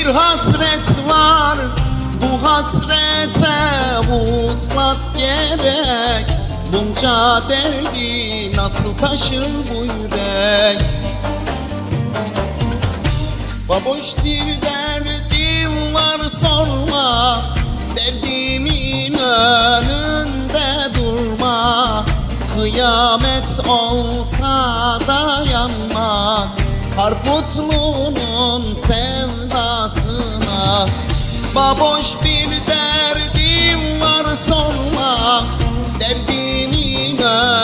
bir hasret var Bu hasrete vuslat gerek. Bunca derdi nasıl taşır bu yürek? Baboş bir derdim var sorma. Derdimin önünde durma. Kıyamet olsa dayanmaz Harputlu'nun sevdasına. Baboş bir derdim var sorma. Derdimin önünde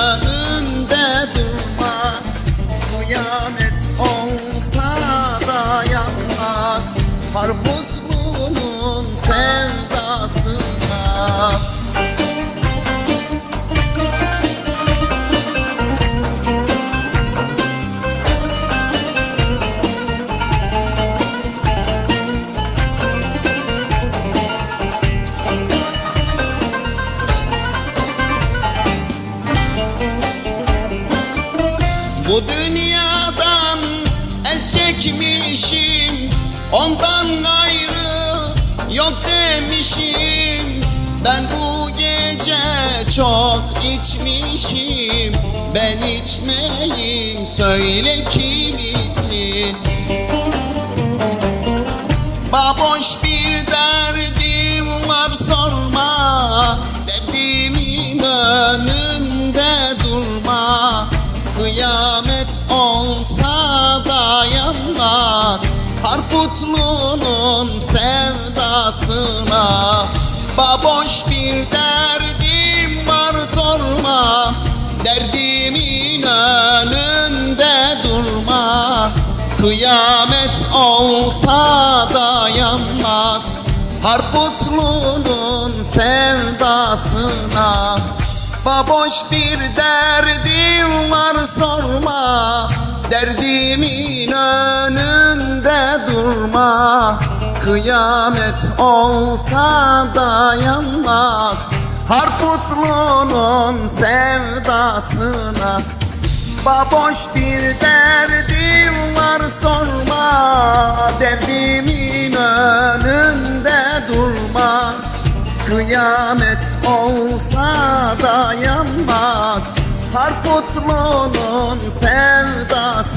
Ondan gayrı yok demişim. Ben bu gece çok içmişim. Ben içmeyim söyle kim içsin? Baboş bir derdim var sorma. Derdimin önünde Harputlu'nun sevdasına Baboş bir derdim var sorma Derdimin önünde durma. Kıyamet olsa dayanmaz Harputlu'nun sevdasına. Baboş bir derdim var sorma Derdimin önünde durma Kıyamet olsa dayanmaz Harputlu'nun sevdasına. Baboş bir derdim var sorma. Derdimin önünde durma. Kıyamet olsa dayanmaz Harputlu'nun sevdasına